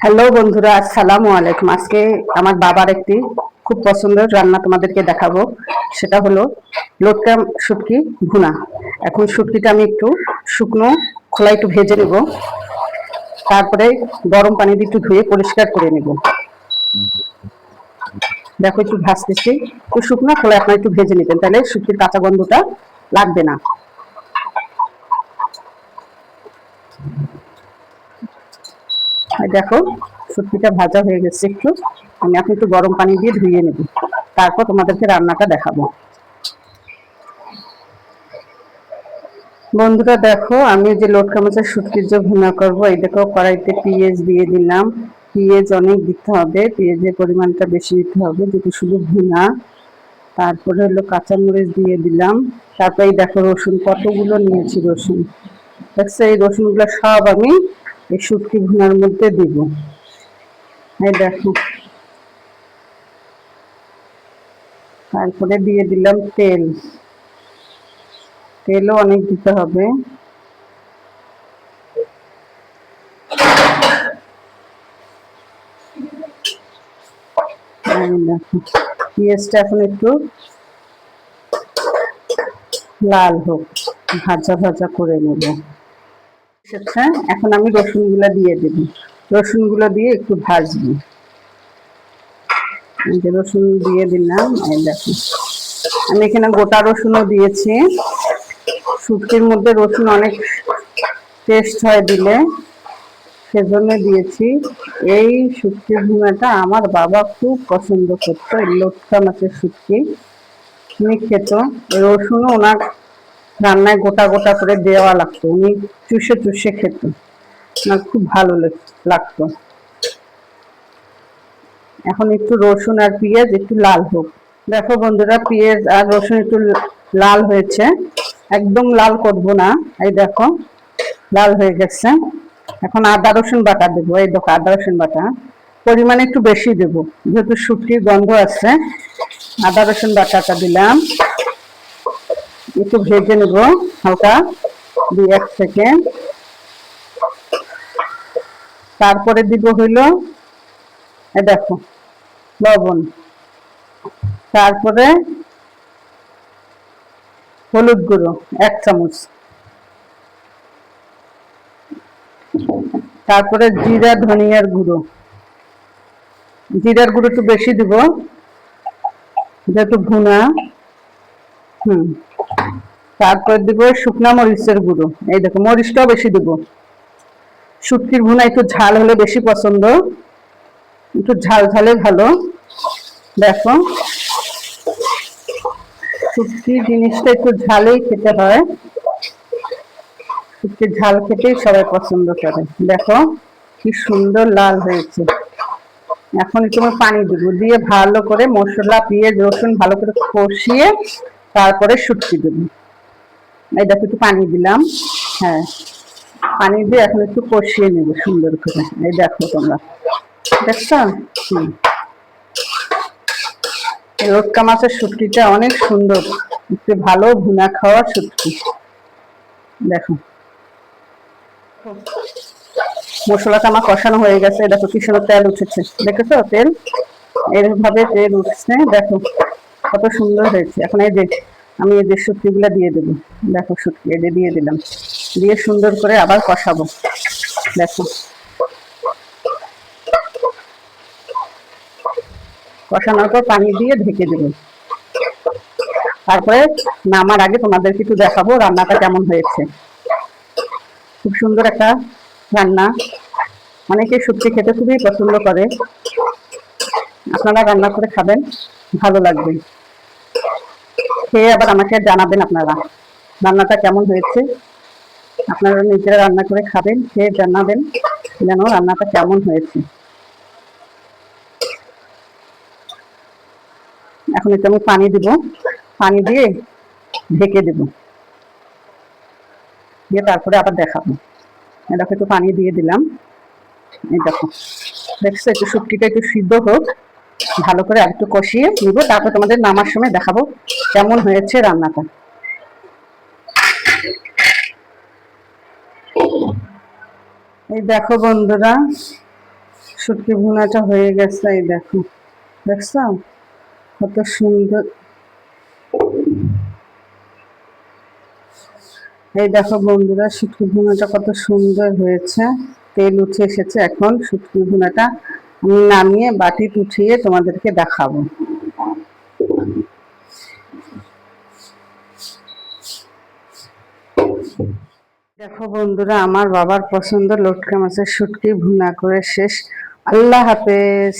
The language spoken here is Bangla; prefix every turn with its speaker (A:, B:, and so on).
A: হ্যালো বন্ধুরা, আসসালামু আলাইকুম। আজকে আমার বাবার একটি খুব পছন্দের রান্না তোমাদেরকে দেখাবো। সেটা হলো লোটকা শুটকি ভুনা। এখন শুটকিটা আমি একটু শুকনো খোলা একটু ভেজে নেব। তারপরে গরম পানি দিয়ে একটু ধুয়ে পরিষ্কার করে নেব। দেখো, একটু ভাজতেছি। একটু শুকনো খোলা আপনার একটু ভেজে নেবেন। তাহলে শুটকির কাঁচা গন্ধটা লাগবে না। দেখো শুটকিটা ভাজা হয়ে গেছে একটু। আমি এখন একটু গরম পানি দিয়ে ধুয়ে নেব। তারপর তোমাদেরকে রান্নাটা দেখাবো। বন্ধুরা, দেখো, আমি যে লটকা মাছের শুটকির যে ভুনা করব, এই দেখো, কড়াইতে পেঁয়াজ দিয়ে দিলাম। পেঁয়াজ অনেক দিতে হবে, পেঁয়াজের পরিমাণটা বেশি দিতে হবে, যেহেতু শুধু ভুনা। তারপরে হলো কাঁচামরিচ দিয়ে দিলাম। তারপরে দেখো, রসুন, কতগুলো নিয়েছি রসুন। দেখছ, এই রসুনগুলো সব আমি এই শুটকি ভুনার মধ্যে দিব। এই দেখো। তারপরে দিয়ে দিলাম তেল। তেলও অনেক দিতে হবে। পেঁয়াজটা এখন একটু লাল হোক, ভাজা ভাজা করে নেব। আচ্ছা এখন আমি রসুনগুলো দিয়ে দেব। রসুনগুলো দিয়ে একটু ভাজবো। রসুন দিয়ে দিলাম, এই আমি এখানে গোটা রসুনও দিয়েছি। শুটকির মধ্যে রসুন অনেক টেস্ট হয় দিলে, সেজন্য দিয়েছি। এই শুটকির ভুনাটা আমার বাবা খুব পছন্দ করতো, এই লটকা মাছের শুটকি। খেত রসুনও ওনার রান্নায় গোটা গোটা করে দেওয়া লাগতো। উনি চুষে চুষে খেত আমার খুব ভালো লাগতো। এখন একটু রসুন আর পেঁয়াজ একটু লাল হোক। দেখো বন্ধুরা, পেঁয়াজ আর রসুন একটু লাল হয়েছে। একদম লাল করব না। এই দেখো, লাল হয়ে গেছে। এখন আদা রসুন বাটা দেবো। এই দেখো, আদা রসুন বাটা। পরিমাণে একটু বেশি দেবো। যেহেতু শুটকির গন্ধ আছে, আদা রসুন বাটাটা দিলাম। একটু ভেজে নেব, হালকা দুই, এক সেকেন্ড তারপরে দিব হইল দেখো, লবণ। তারপরে হলুদ গুঁড়ো, এক চামচ। তারপরে জিরা, ধনিয়ার গুঁড়ো। জিরার গুঁড়ো একটু বেশি দিব, যেহেতু ভুনা। হুম। তারপর দিব শুকনা মরিচের গুঁড়ো। এই দেখো, মরিচটাও বেশি দিব। শুটকির ভুনা একটু ঝাল হলে বেশি পছন্দ। একটু ঝাল ঝালে ভালো। দেখো শুটকি জিনিসটা একটু ঝালেই খেতে হয়। শুটকির ঝাল খেতেই সবাই পছন্দ করে। দেখো, কি সুন্দর লাল হয়েছে। এখন একটু পানি দেবো। দিয়ে ভালো করে মশলা, পেঁয়াজ, রসুন ভালো করে কষিয়ে তারপরে শুটকি দেবো। এই দেখো একটু পানি দিলাম। হ্যাঁ। পানি দিয়ে এখন একটু কষিয়ে নেব সুন্দর করে। এই দেখো তোমরা। দেখছ? হুম। রোটকা মাছের শুটকিটা অনেক সুন্দর। একটু ভালো ভুনা খাওয়া শুটকি। দেখো। মশলাটা আমার কষানো হয়ে গেছে। দেখো কি সুন্দর তেল উঠেছে। দেখেছ তেল? এরভাবে তেল উঠছে। দেখো, কত সুন্দর হয়েছে। এখন এই যে আমি যে শুটকিগুলো দিয়ে দেবো। দেখো শুটকি যে দিয়ে দিলাম। দিয়ে সুন্দর করে আবার কষাবো। দেখো। কষানোর পর পানি দিয়ে ঢেকে দেবো। তারপরে নামার আগে তোমাদেরকে একটু দেখাবো রান্নাটা কেমন হয়েছে। খুব সুন্দর একটা রান্না। অনেকে সত্যি খেতে খুবই পছন্দ করে। আপনারা রান্না করে খাবেন, ভালো লাগবে। খেয়ে আবার আমাকে জানাবেন আপনারা। রান্নাটা কেমন হয়েছে? আপনারা নিজেরা রান্না করে খাবেন, খেয়ে জানাবেন যেন রান্নাটা কেমন হয়েছে। এখন একটু আমি পানি দিব। পানি দিয়ে ঢেকে দেব। দিয়ে তারপরে আবার দেখাবো। দেখো, একটু পানি দিয়ে দিলাম। এই দেখো, দেখছ, একটু শুটকিটা একটু সিদ্ধ হোক। ভালো করে আরেকটু কষিয়ে নিব। তারপর তোমাদের নামার সময় দেখাবো। কেমন হয়েছে রান্নাটা? এই দেখো বন্ধুরা, শুটকি ভুনাটা হয়ে গেছে, এই দেখো। দেখছ? কত সুন্দর। এই দেখো বন্ধুরা, শুটকি ভুনাটা কত সুন্দর হয়েছে। তেল উঠে এসেছে এখন, শুটকি ভুনাটা আমি নামিয়ে বাটিতে উঠিয়ে তোমাদেরকে দেখাবো। দেখো বন্ধুরা আমার বাবার পছন্দ লটকা মাছের শুটকি ভুনা করে শেষ। আল্লাহ হাফেজ।